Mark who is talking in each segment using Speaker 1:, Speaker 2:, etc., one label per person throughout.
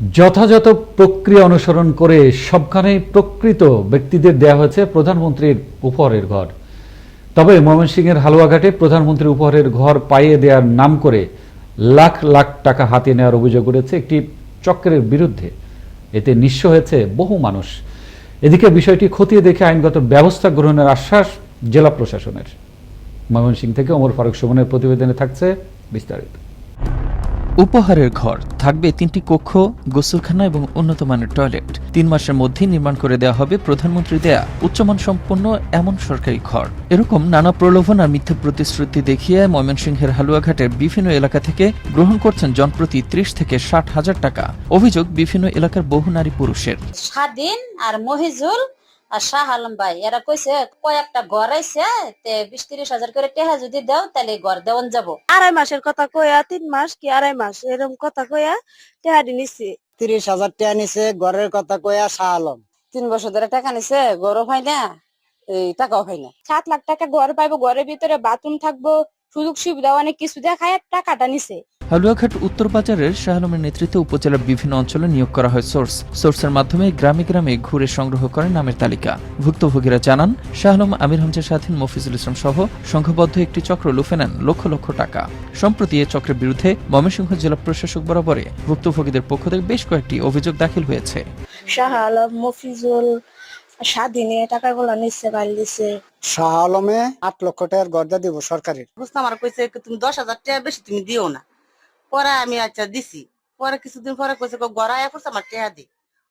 Speaker 1: যথাযথ প্রক্রিয়া অনুসরণ করে সবখানে প্রকৃত ব্যক্তিদের দেয়া হয়েছে প্রধানমন্ত্রীর উপহারের ঘর। তবে ময়মনসিংহের হালুয়াঘাটে প্রধানমন্ত্রীর উপহারের ঘর পাইয়ে দেওয়ার নাম করে লাখ লাখ টাকা হাতিয়ে নেওয়ার অভিযোগ উঠেছে একটি চক্রের বিরুদ্ধে। এতে নিঃস্ব হয়েছে বহু মানুষ। এদিকে বিষয়টি খতিয়ে দেখে আইনগত ব্যবস্থা গ্রহণের আশ্বাস জেলা প্রশাসনের। ময়মনসিংহ থেকে ওমর ফারুক সুমনের প্রতিবেদনে থাকছে বিস্তারিত।
Speaker 2: উপহারের ঘর, থাকবে তিনটি কক্ষ, গোসলখানা এবং উন্নত মানের টয়লেট। তিন মাসের মধ্যে নির্মাণ করে দেওয়া হবে প্রধানমন্ত্রী দেয়া উচ্চমান সম্পন্ন এমন সরকারি ঘর। এরকম নানা প্রলোভন আর মিথ্যা প্রতিশ্রুতি দেখিয়ে ময়মনসিংহের হালুয়াঘাটের বিভিন্ন এলাকা থেকে গ্রহণ করছেন জনপ্রতি ত্রিশ থেকে ষাট হাজার টাকা। অভিযোগ বিভিন্ন এলাকার বহু নারী পুরুষের।
Speaker 3: স্বাধীন আর মহিজুল আর শাহ আলম ভাই। এরা কইছে কয়েকটা ঘর আইছে তে বিশ তিরিশ হাজার করে টেহা যদি দাও তাহলে ঘর দেওয়ান যাব।
Speaker 4: আড়াই মাসের কথা কইয়া তিন মাস কি আড়াই মাস? এরকম কথা কইয়া টেহাডি নিছি।
Speaker 5: তিরিশ হাজার টাকা নিছে ঘরের কথা কয়া শাহ আলম
Speaker 3: তিন বছর ধরে টাকা নিছে গরম হয় না এই টাকাও হয় না।
Speaker 4: সাত লাখ টাকা ঘর পাইবো ঘরের ভিতরে বাথরুম থাকব সুযোগ সুবিধা অনেক কিছু দেখায় টাকাটা নিছে।
Speaker 2: হালুয়াঘাট উত্তর বাজারের শাহ আলমের নেতৃত্বে উপজেলার বিভিন্ন অঞ্চলে নিয়োগ করা হয় সোর্স। সোর্সের মাধ্যমে গ্রামে গ্রামে ঘুরে সংগ্রহ করে নামের তালিকা। ভুক্তভোগীরা জানান শাহ আলম আমির হামজা স্বাধীন মফিজুল ইসলাম সহ সংঘবদ্ধ একটি চক্র লুফে নেন লক্ষ লক্ষ টাকা। সম্প্রতি এ চক্রের বিরুদ্ধে ময়মনসিংহ জেলা প্রশাসক বরাবরে ভুক্তভোগীদের পক্ষ থেকে বেশ কয়েকটি অভিযোগ দাখিল হয়েছে।
Speaker 4: শাহ আলম মফিজুল স্বাধীনে টাকাগুলো নিচ্ছে গাড়ি দিছে
Speaker 5: শাহ আলমে আট লক্ষ টাকার গর্দা দিব সরকারের।
Speaker 6: বুঝতে আমার কইছে তুমি দশ হাজার টাকা বেশি তুমি দিও না। পরে আমি আচ্ছা দিছি। পরে কিছুদিন পরে কইছে গড়ায় করছে আমার টাকা দি।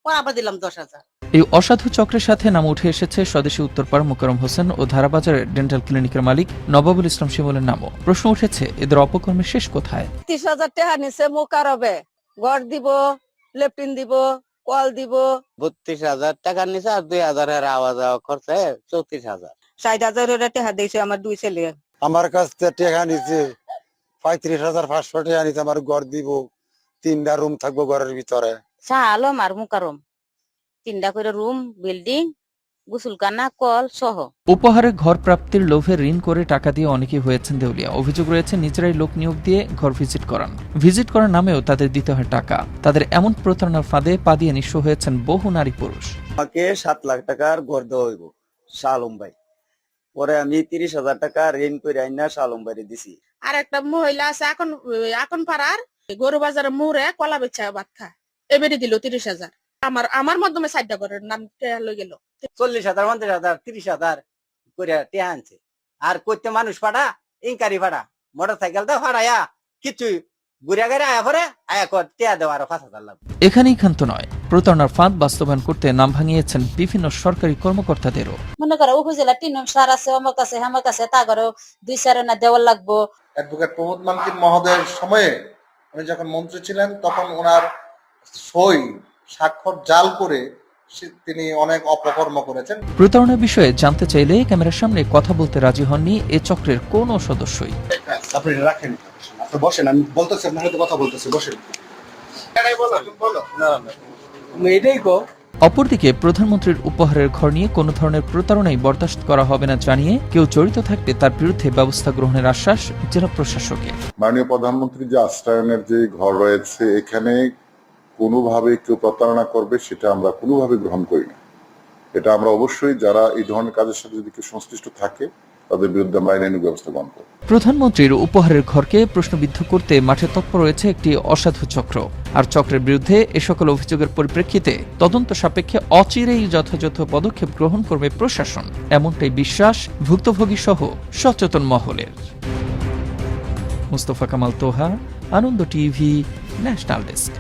Speaker 6: পরে আবার দিলাম দশ হাজার।
Speaker 2: এই অসাধু চক্রের সাথে নাম উঠে এসেছে স্বদেশী উত্তরপাড় মোকারম হোসেন ও ধারাবাজারের ডেন্টাল ক্লিনিকের মালিক নবাবুল ইসলাম শিমুলের নামও। প্রশ্ন উঠেছে এদের অপকর্মের শেষ কোথায়?
Speaker 4: ত্রিশ হাজার টাকা নিছে মোকারবে। গড় দিব লেপটিন দিব কল দিব।
Speaker 5: বত্রিশ হাজার টাকার নিচে আর দুই হাজারের যাওয়া খরচে চৌত্রিশ হাজার।
Speaker 4: ষাট হাজার টাকা দিয়েছে আমার দুই ছেলে।
Speaker 7: আমার কাছ থেকে টাকা নিছে পঁয়ত্রিশ হাজার পাঁচশো টাকা নিছে আমার ঘর দিব। তিনটা রুম থাকব ঘরের ভিতরে।
Speaker 3: শাহ আলম আর মুকারম তিনটা করে রুম বিল্ডিং গুসুলখানা কল সহ।
Speaker 2: উপহারে ঘর প্রাপ্তির লোভে ঋণ করে টাকা দিয়ে অনেকে হয়েছেন দেউলিয়া। অভিযোগ রয়েছে নিজেরাই লোক নিয়োগ দিয়ে ঘর ভিজিট করান। ভিজিট করার নামেও তাদের দিতে হয় টাকা। তাদের এমন প্রতারণার ফাঁদে পা দিয়ে নিঃস্ব হয়েছেন বহু নারী পুরুষ।
Speaker 8: আমাকে সাত লাখ টাকার ঘর দেওয়া হইব শালম ভাই। পরে আমি তিরিশ হাজার টাকা ঋণ করে আইনা শালম ভাইরে দিছি।
Speaker 6: আর একটা মহিলা আছে এখন এখন পাড়ার গরু বাজারে মোড়ে কলা বেচা ভাত খায়। এবারে দিল তিরিশ হাজার। আমার আমার মাধ্যমে সাইডটা ঘরের নাম গেল।
Speaker 5: চল্লিশ হাজার পঞ্চাশ হাজার তিরিশ হাজার করে আনছে। আর করতে মানুষ পাড়া ইনকারি পাড়া মোটর সাইকেল তো ফাড়াইয়া কিছু ঘুরে আয়া পরে আয়া কর টেহা দেওয়া আরও পাঁচ হাজার লাগবে।
Speaker 2: এখানেই ক্ষান্ত নয়। প্রতারণার ফাঁদ বাস্তবায়ন করতে নাম ভাঙিয়েছেন বিভিন্ন সরকারি কর্মকর্তাদেরও।
Speaker 3: মনে করো উপজেলা তিন সার আছে অমক আছে হেমক আছে তা করে দুই চার না দেওয়ার লাগবো।
Speaker 9: অ্যাডভোকেট প্রমোদ মানকিন মহোদয়ের সময়ে উনি যখন মন্ত্রী ছিলেন তখন ওনার সই স্বাক্ষর জাল করে তিনি অনেক অপকর্ম করেছেন।
Speaker 2: প্রতারণার বিষয়ে জানতে চাইলে ক্যামেরার সামনে কথা বলতে রাজি হননি এ চক্রের কোনো সদস্যই।
Speaker 9: আপনি রাখেন আপনি বসেন আমি বলতেছি আপনার সাথে কথা বলতেছি বসেন।
Speaker 5: এটাই কো
Speaker 2: অপরদিকে প্রধানমন্ত্রীর উপহারের ঘর নিয়ে কোনো ধরনের প্রতারণাই বরদাস্ত করা হবে না জানিয়ে কেউ জড়িত থাকলে তার বিরুদ্ধে ব্যবস্থা গ্রহণের আশ্বাস জেলা প্রশাসকের।
Speaker 10: মাননীয় প্রধানমন্ত্রী যে আশ্রয়নের যে ঘর রয়েছে এখানে কোনোভাবে কেউ প্রতারণা করবে, সেটা আমরা কোনোভাবে গ্রহণ করি না। এটা আমরা অবশ্যই যারা এই ধরনের কাজের সাথে যদি কেউ সংশ্লিষ্ট থাকে, তাদের বিরুদ্ধে আমরা ব্যবস্থা গ্রহণ করব।
Speaker 2: প্রধানমন্ত্রীর উপহারের ঘরকে প্রশ্নবিদ্ধ করতে মাঠে তৎপর রয়েছে একটি অসাধু চক্র। আর চক্রের বিরুদ্ধে এ সকল অভিযোগের পরিপ্রেক্ষিতে তদন্ত সাপেক্ষে অচিরেই যথাযথ পদক্ষেপ গ্রহণ করবে প্রশাসন। এমনটাই বিশ্বাস ভুক্তভোগী সহ সচেতন মহলের। Mustafa Kamal Toha, Ananda TV, national desk.